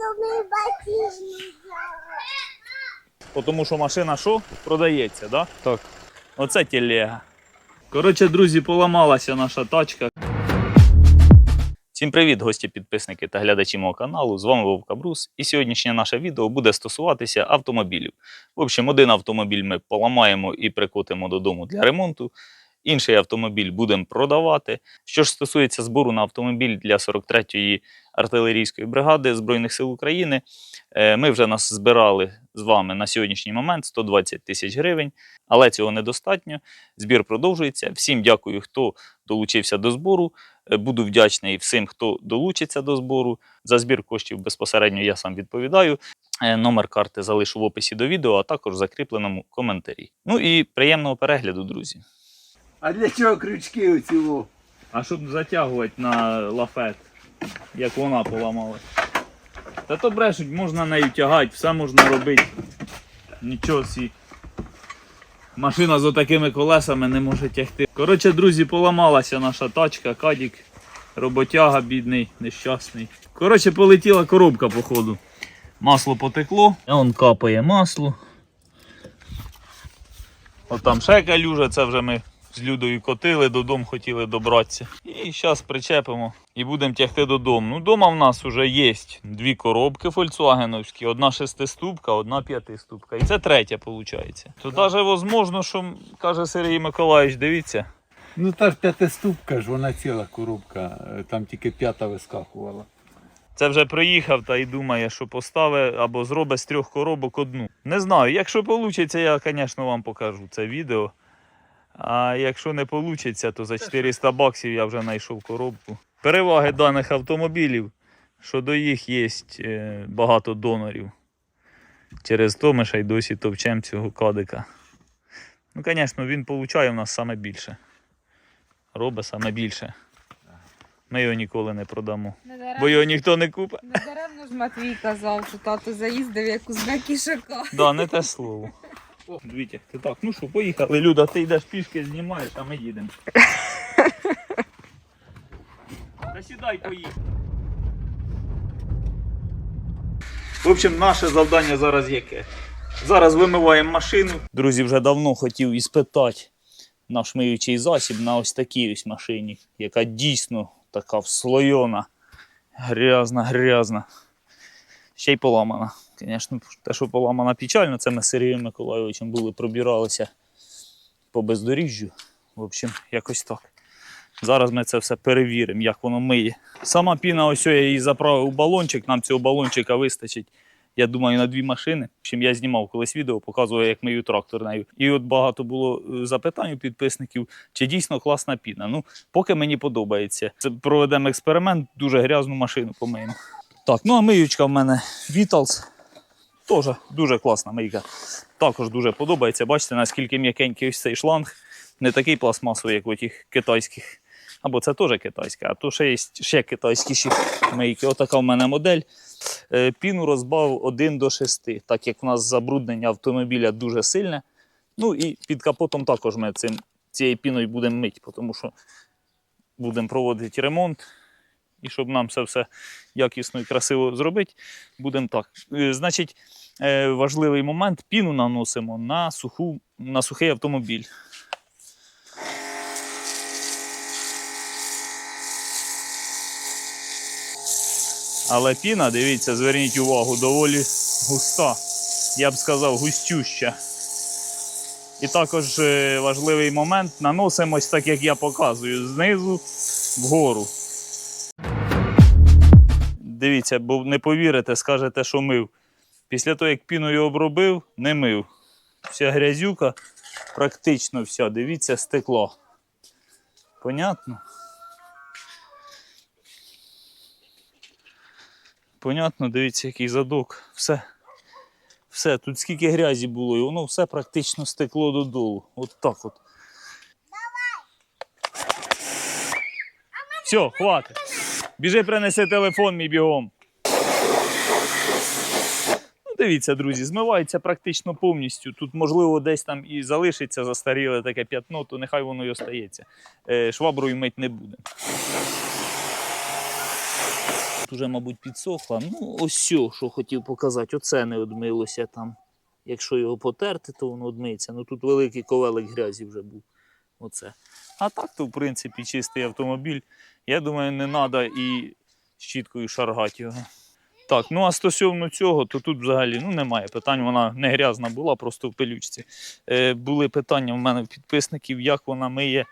зробив батізм. Тому що машина що? Продається, да? Так. Оце телега. Коротше, друзі, поламалася наша тачка. Всім привіт, гості, підписники та глядачі мого каналу. З вами Вовка Брус. І сьогоднішнє наше відео буде стосуватися автомобілів. В общем, один автомобіль ми поламаємо і прикотимо додому для ремонту. Інший автомобіль будемо продавати. Що ж стосується збору на автомобіль для 43-ї артилерійської бригади Збройних сил України, е, ми вже нас збирали з вами на сьогоднішній момент 120 тисяч гривень, але цього недостатньо. Збір продовжується. Всім дякую, хто долучився до збору. Е, Буду вдячний всім, хто долучиться до збору. За збір коштів безпосередньо я сам відповідаю. Е, Номер карти залишу в описі до відео, а також в закріпленому коментарі. Ну і приємного перегляду, друзі. А для чого крючки у цього? А щоб затягувати на лафет, як вона поламалась. Та то брешуть, можна нею тягати, все можна робити. Нічого сі. Машина з отакими колесами не може тягти. Коротше, друзі, поламалася наша тачка, кадік, роботяга бідний, нещасний. Коротше, полетіла коробка, походу. Масло потекло, а он капає масло. От там ще калюжа, це вже ми з Людою котили, додому хотіли добратися. І зараз причепимо і будемо тягти додому. Ну, дома в нас вже є дві коробки фольксвагеновські, одна шестиступка, одна п'ятиступка. І це третя, виходить. То навіть можливо, що каже Сергій Миколаївич, дивіться. Ну та ж п'ятиступка ж, вона ціла коробка, е, там тільки п'ята вискакувала. Це вже приїхав та й думає, що поставить або зробить з трьох коробок одну. Не знаю, якщо вийде, я, звісно, вам покажу це відео. А якщо не вийде, то за 400 баксів я вже знайшов коробку. Переваги даних автомобілів, що до їх є е, багато донорів. Через то ми ще й досі товчемо цього кадика. Ну, звісно, він получає в нас саме більше. Робить саме більше. Ми його ніколи не продамо. Бо його ніхто не купить. Недаремно ж Матвій казав, що тато заїздив як у знаки шока. Да, не те слово. Дивіться, ти так, ну що, поїхали, Люда, ти йдеш пішки, знімаєш, а ми їдемо. Та сідай, поїхали. В общем, наше завдання зараз яке? Зараз вимиваємо машину. Друзі, вже давно хотів іспитати наш миючий засіб на ось такій ось машині, яка дійсно така вслойона, грязна, грязна. Ще й поламана. Звісно, те, що поламана печально, це ми з Сергієм Миколайовичем були, пробиралися по бездоріжжю. В общем, якось так. Зараз ми це все перевіримо, як воно миє. Сама піна, ось я її заправив у балончик, нам цього балончика вистачить. Я думаю, на дві машини. Общем, я знімав колись відео, показував, як мию трактор нею. І от багато було е, запитань у підписників, чи дійсно класна піна. Ну, поки мені подобається. Це проведемо експеримент, дуже грязну машину помиємо. Так, ну а миючка в мене Vitals. Теж дуже класна мийка. Також дуже подобається. Бачите, наскільки м'якенький ось цей шланг. Не такий пластмасовий, як у тих китайських. Або це теж китайська, а то ще є ще китайськіші мийки. Отака в мене модель. Е, Піну розбав 1 до 6, так як в нас забруднення автомобіля дуже сильне. Ну і під капотом також ми цим, цією піною будемо мити, тому що будемо проводити ремонт. І щоб нам це все якісно і красиво зробити, будемо так. Е, Значить, е, важливий момент: піну наносимо на, суху, на сухий автомобіль. Але піна, дивіться, зверніть увагу, доволі густа. Я б сказав, густюща. І також е, важливий момент наносимо ось так, як я показую, знизу вгору. Дивіться, бо не повірите, скажете, що мив. Після того, як піною обробив, не мив. Вся грязюка, практично вся, дивіться, стекло. Понятно? Понятно, дивіться, який задок. Все. Все, тут скільки грязі було, і воно все практично стекло додолу. От так от. Все, хватить. Біжи, принеси телефон мій бігом. Ну, дивіться, друзі, змивається практично повністю. Тут, можливо, десь там і залишиться застаріле таке п'ятно, то нехай воно й остається. Е, шваброю мить не буде. тут уже, мабуть, підсохла. Ну, ось що хотів показати, оце не одмилося там. Якщо його потерти, то воно одмиється. Ну тут великий ковелик грязі вже був. Оце. А так, то, в принципі, чистий автомобіль. Я думаю, не треба і щіткою шаргати його. Так, ну а стосовно цього, то тут взагалі ну, немає питань. Вона не грязна була, просто в пилючці. Е, були питання в мене в підписників, як вона миє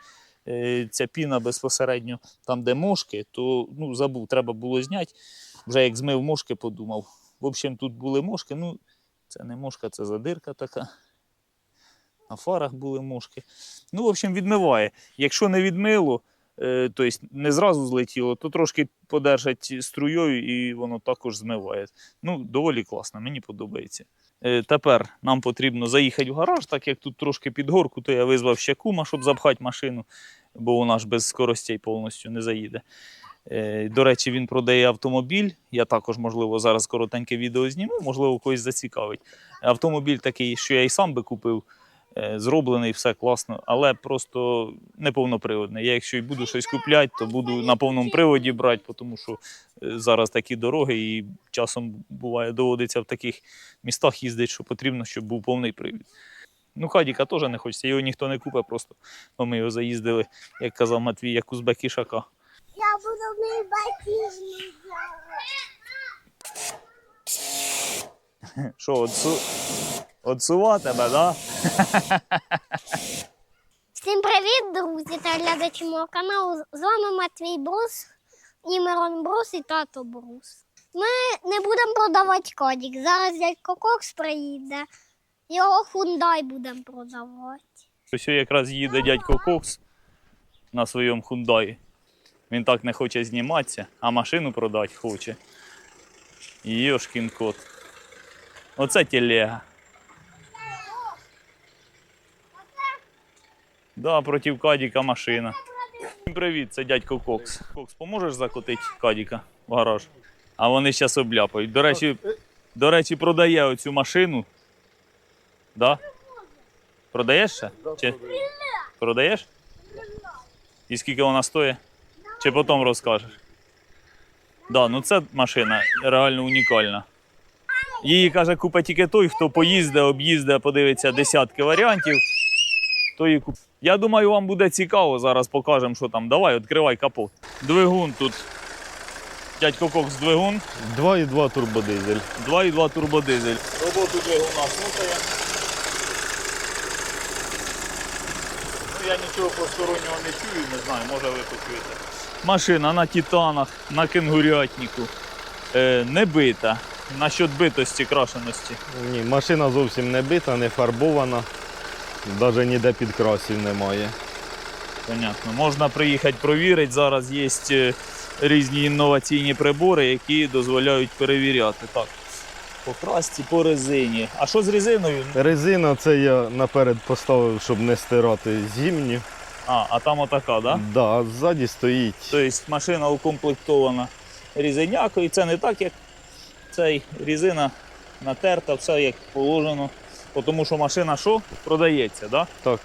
е, ця піна безпосередньо там, де мошки, то ну, забув, треба було зняти. Вже як змив мошки, подумав. В общем, тут були мошки. Ну, це не мошка, це задирка така. На фарах були мошки. Ну, в общем, відмиває. Якщо не відмило, тобто не зразу злетіло, то трошки подержать струєю і воно також змиває. Ну, доволі класно, мені подобається. Е, тепер нам потрібно заїхати в гараж, так як тут трошки під горку, то я визвав ще кума, щоб запхати машину, бо вона ж без скоростей повністю не заїде. Е, До речі, він продає автомобіль. Я також, можливо, зараз коротеньке відео зніму, можливо, когось зацікавить. Автомобіль такий, що я і сам би купив, зроблений, все класно, але просто неповноприводний. Я якщо і буду щось купляти, то буду на повному приводі брати, тому що е, зараз такі дороги, і часом буває доводиться в таких містах їздити, що потрібно, щоб був повний привід. Ну, Хадіка теж не хочеться, його ніхто не купить, просто бо ми його заїздили, як казав Матвій, як узбек ішака. Я буду мыть ботинки Що, отсу... отсува тебе, да? Всім привіт, друзі та глядачі мого каналу. З вами Матвій Брус, і Мирон Брус і тато Брус. Ми не будемо продавати кодік. Зараз дядько Кокс приїде. Його хундай будемо продавати. Ось якраз їде дядько Кокс на своєму хундаї. Він так не хоче зніматися, а машину продати хоче. Йошкін кот. Оце телега. Да, проти Кадіка машина. Привіт, це дядько Кокс. Кокс, поможеш закотити Кадіка в гараж? А вони зараз обляпають. До речі, до речі, продає оцю машину. Да? Продаєш ще? Чи... Продаєш? І скільки вона стоїть? Чи потім розкажеш? Да, ну це машина реально унікальна. Її каже, купить тільки той, хто поїздить, об'їздить, подивиться десятки варіантів. То куп... Я думаю, вам буде цікаво. Зараз покажемо, що там. Давай, відкривай капот. Двигун тут. Дядько Кокс двигун. 2,2 турбодизель. 2,2 турбодизель. Роботу двигуна слухає. Ну, я нічого постороннього не чую, не знаю, може ви почуєте. Машина на титанах, на кенгурятнику. Е, не бита. Насчет битості, крашеності. Ні, машина зовсім не бита, не фарбована. Навіть ніде підкрасів немає. Понятно. Можна приїхати провірити. Зараз є е, різні інноваційні прибори, які дозволяють перевіряти. Так. По красці, по резині. А що з резиною? Резина це я наперед поставив, щоб не стирати зимню. А, а там отака, так? Да? Да, а ззаді стоїть. Тобто машина укомплектована різинякою. Це не так, як цей резина натерта, все як положено. Тому що машина що? Продається, да? Так.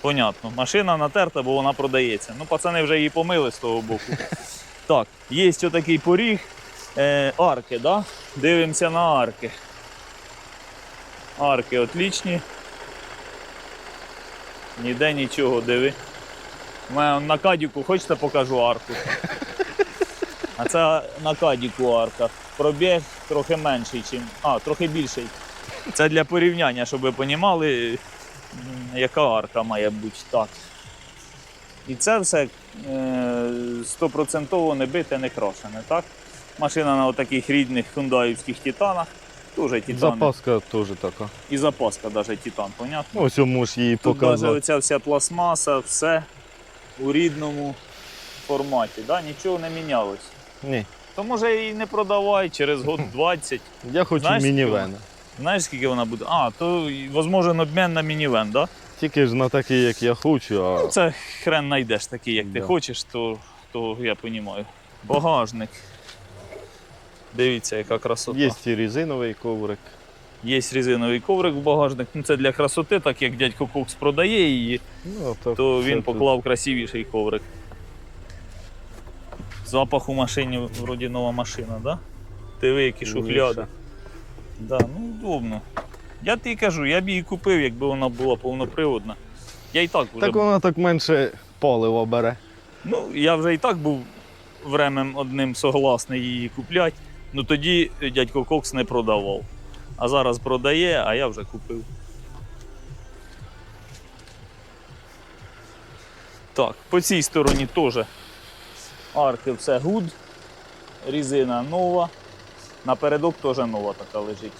Понятно. Машина натерта, бо вона продається. Ну, пацани вже її помили з того боку. Так, є отакий поріг. Е, арки, да? Дивимося на арки. Арки отлічні. Ніде нічого, диви. У мене на кадіку, хочете покажу арку? А це на кадіку арка. Пробіг трохи менший, чим. А, трохи більший. Це для порівняння, щоб ви розуміли, яка арка має бути так. І це все е, стопроцентово не бите, не крашене, так? Машина на таких рідних хундаївських титанах. Дуже титани. Запаска теж така. І запаска навіть титан, понятно? Ось можеш її Тут навіть оця вся пластмаса, все у рідному форматі, да? нічого не мінялось. Ні. То може і не продавай через год 20. Я хочу Знаєш, мінівена. Знаєш, скільки вона буде? А, то можливо обмін на мінівен, да? Тільки ж на такий, як я хочу, а Ну, це хрен знайдеш такий, як ти Да. хочеш, то, то я розумію. Багажник. Дивіться, яка красота. є і резиновий коврик. Є резиновий коврик в багажник. Ну, це для красоти, так як дядько Кокс продає її, Ну, а то він тут. поклав красивіший коврик. Запах у машині вроді нова машина, да? Диви, які шухляди. Да, ну удобно. Я тобі кажу, я б її купив, якби вона була повноприводна. Я і так вже Так вона так менше палива бере. Ну, я вже і так був времем одним согласний її купляти. Ну тоді дядько Кокс не продавав. А зараз продає, а я вже купив. Так, по цій стороні теж арки все гуд, резина нова. Напередок теж нова така лежить.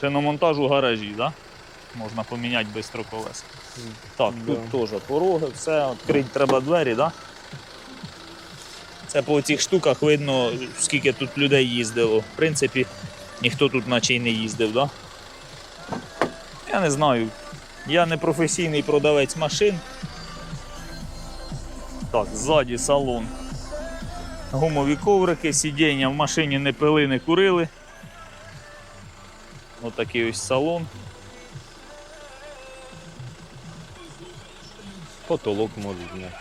Шиномонтаж у гаражі, да? Можна поміняти швидко колеса. Так, тут теж пороги, все, відкрити треба двері, да? Це по цих штуках видно, скільки тут людей їздило. В принципі, ніхто тут наче й не їздив, да? Я не знаю. Я не професійний продавець машин. Так, ззаді салон. Гумові коврики, сидіння в машині не пили, не курили. Отакий ось салон. Потолок може зняти.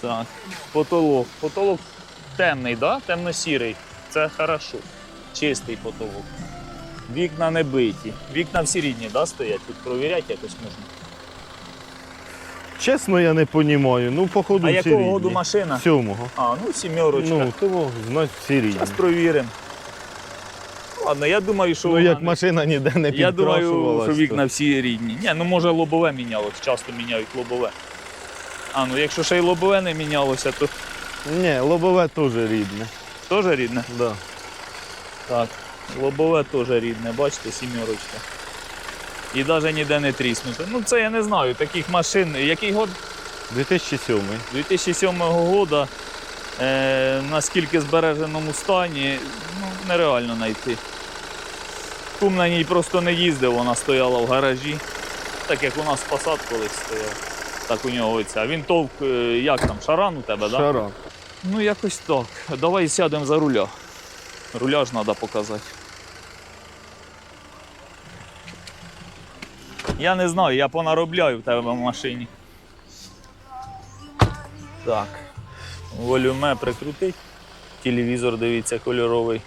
Так, потолок. Потолок темний, да? темно-сірий. Це хорошо. Чистий потолок. Вікна не биті. Вікна всі рідні, да, стоять? Тут провіряти якось можна. Чесно, я не розумію. Ну, походу, А всі якого рідні. году машина? Сьомого. А, ну сімерочка. Ну, того, значить, всі рідні. Зараз провіримо. Ладно, я думаю, що. Ну, вона як не- машина ніде не Я думаю, підкрашувалась, що то- вікна всі рідні. Ні, ну може лобове мінялось, часто міняють лобове. А, ну якщо ще й лобове не мінялося, то Ні, лобове теж рідне. теж рідне. Да. Так, лобове теж рідне, бачите, сімерочка. І навіть ніде не тріснуте. Ну це я не знаю, таких машин. Який год? 2007. 2007 року е, наскільки збереженому стані, ну, нереально знайти. Кум на ній просто не їздив, вона стояла в гаражі. Так як у нас посад колись стояв. Так у нього оця. Він товк, е, як там, шаран у тебе, так? Да? Ну якось так. Давай сядемо за руля. Руля ж треба показати. Я не знаю, я понаробляю в тебе в машині. Так. Волюме прикрутить. Телевізор, дивіться, кольоровий.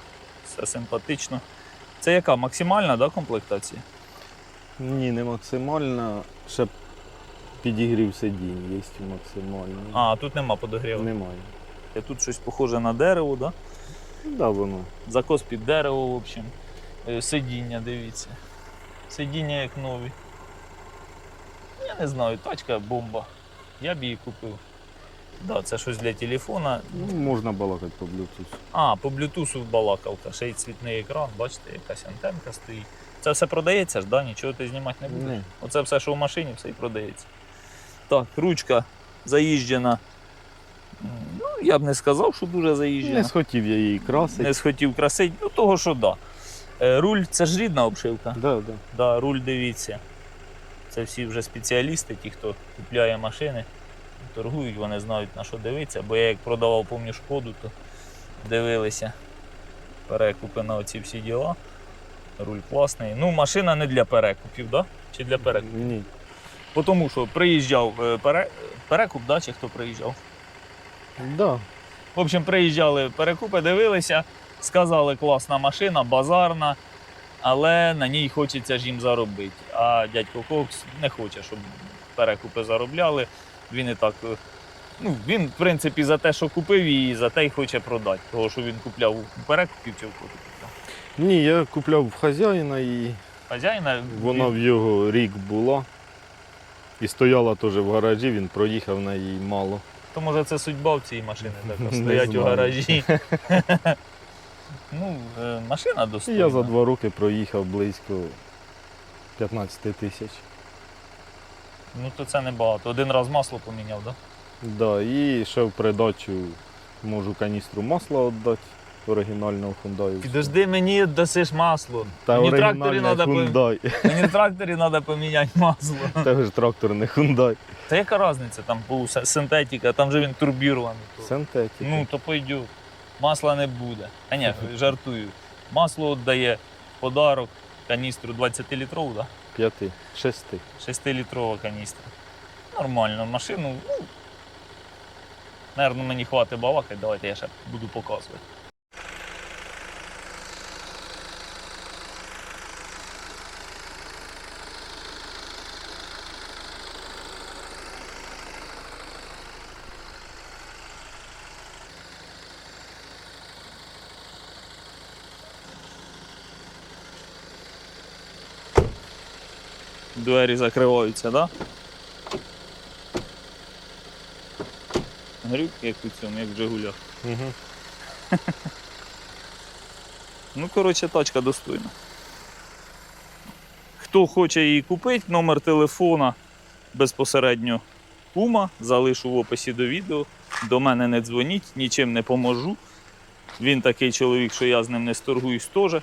Все симпатично. Це яка? Максимальна да, комплектація? Ні, не максимальна. Ще підігрів сидінь, є максимальний. А, тут нема подогріву. Немає. Тут щось похоже на дерево, да? Да, воно. Закос під дерево, в общем. Е, Сидіння, дивіться. Сидіння як нові. Не знаю, тачка бомба. Я б її купив. Да, це щось для телефона. Ну, можна балакати по Bluetooth. А, по блютусу балакалка, ще й цвітний екран, бачите, якась антенка стоїть. Це все продається ж, да? нічого ти знімати не будеш. Ні. Оце все, що в машині, все і продається. Так, ручка заїжджена. Ну, я б не сказав, що дуже заїжджена. Не схотів я її красити. Не схотів красити, ну того, що да. Е, Руль це ж рідна обшивка. Да, да. Да, руль дивіться. Це всі вже спеціалісти, ті, хто купляє машини, торгують, вони знають на що дивитися. Бо я як продавав помню шкоду, то дивилися перекупи на оці всі діла. Руль класний. Ну, машина не для перекупів, да? Чи для перекупів? Ні. Бо Тому що приїжджав е, пере... перекуп, да? чи хто приїжджав? Да. В общем, приїжджали перекупи, дивилися, сказали, класна машина, базарна, але на ній хочеться ж їм заробити. А дядько Кокс не хоче, щоб перекупи заробляли. Він і так. е, Ну, він, в принципі, за те, що купив її, за те й хоче продати. Того, що він купляв у перекупів чи в кого. Ні, я купляв в хазяїна і Хазяїна. вона в його рік була. І стояла теж в гаражі, він проїхав на їй мало. То може це судьба в цій машини така, стоять у гаражі. ну, е, машина достойна. я за два роки проїхав близько 15 тисяч. Ну то це небагато. Один раз масло поміняв, так? Да? Да, і ще в придачу можу каністру масла віддати оригінального Hyundai. Підожди, мені дасиш масло. Та мені тракторі треба Hyundai. мені в тракторі треба поміняти масло. Те ж трактор не Hyundai. Та яка різниця там по синтетика, там же він турбірований. Синтетика. Ну, то пойдю. Масла не буде. А ні, жартую. Масло віддає подарок, каністру 20-літрову, да? П'яти, шести. 6-літрова каністра. Нормально, машину. Ну, Наверно, мені хватить балакати, давайте я ще буду показувати. Двері закриваються? Да? Грюк, як у цьому, як в Жигулях. Угу. Ну, коротше, тачка достойна. Хто хоче її купити, номер телефона безпосередньо кума, залишу в описі до відео. До мене не дзвоніть, нічим не поможу. Він такий чоловік, що я з ним не сторгуюсь теж.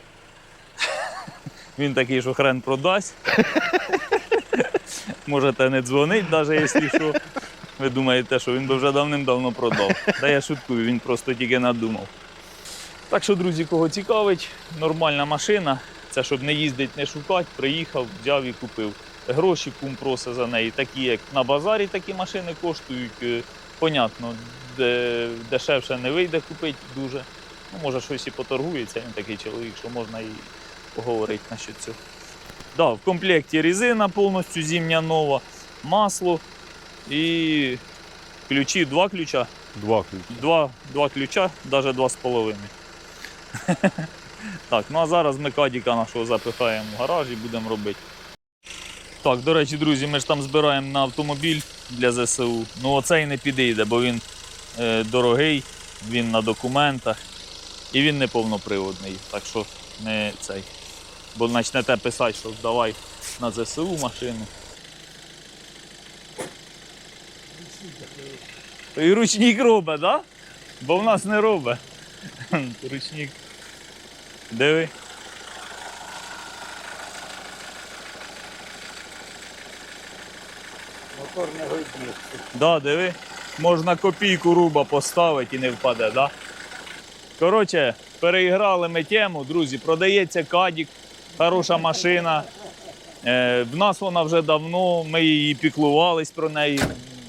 Він такий, що хрен продасть. Можете не дзвонити, навіть якщо що. Ви думаєте, що він би вже давним-давно продав. Та я шуткую, він просто тільки надумав. Так що, друзі, кого цікавить, нормальна машина. Це щоб не їздити, не шукати, приїхав, взяв і купив. Гроші кум просить за неї, такі як на базарі такі машини коштують. Е, Понятно, де, дешевше не вийде купити дуже. Ну, може, щось і поторгується, він такий чоловік, що можна і поговорити насчет цього. Да, в комплекті резина повністю зимня нова, масло і ключі, два ключа. Два ключі. Два, два ключа, навіть два з половиною. так, ну а зараз ми кадіка нашого запихаємо в гараж і будемо робити. Так, до речі, друзі, ми ж там збираємо на автомобіль для ЗСУ. Ну оцей не підійде, бо він е, дорогий, він на документах і він не повноприводний. Так що не цей. Бо почнете писати, що давай на ЗСУ машину. І ручник робить, так? Да? Бо в нас не робить. Ручник. Диви. Мотор не годиться. Да, диви. Можна копійку руба поставити і не впаде, да? Коротше, переіграли ми тему, друзі. Продається кадік, хороша машина. Е, в нас вона вже давно, ми її піклувались про неї,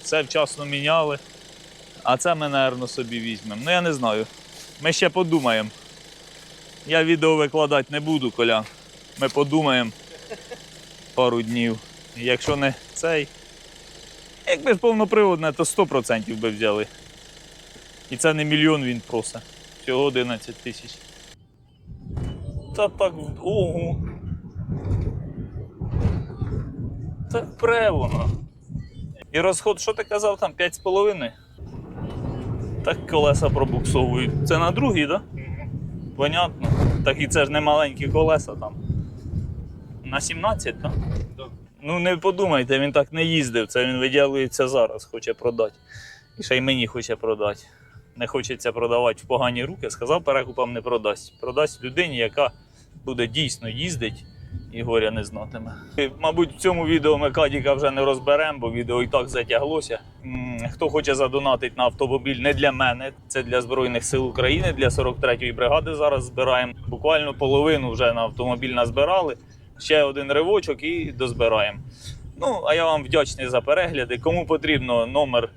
все вчасно міняли. А це ми, напевно, собі візьмемо. Ну я не знаю. Ми ще подумаємо. Я відео викладати не буду, Коля. Ми подумаємо пару днів. Якщо не цей. Якби ж повноприводне, то 100% би взяли. І це не мільйон він просить. Всього 11 тисяч. Та так. Ого. Так пре воно. І розход, що ти казав, там 5,5? Так колеса пробуксовують. Це на другій, так? Да? Понятно. Так і це ж не маленькі колеса там. На 17, так? Да. Ну не подумайте, він так не їздив. Це він виділується зараз, хоче продати. І ще й мені хоче продати. Не хочеться продавати в погані руки. Сказав, перекупам не продасть. Продасть людині, яка буде дійсно їздити і горя не знатиме. І, Мабуть, в цьому відео ми Кадіка вже не розберемо, бо відео і так затяглося. Хто хоче задонатити на автомобіль не для мене, це для Збройних сил України, для 43-ї бригади зараз збираємо. Буквально половину вже на автомобіль назбирали. Ще один ривочок і дозбираємо. Ну, а я вам вдячний за перегляди. Кому потрібно номер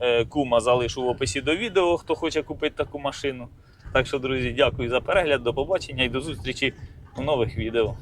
е, кума залишу в описі до відео, хто хоче купити таку машину. Так що, друзі, дякую за перегляд, до побачення і до зустрічі у нових відео.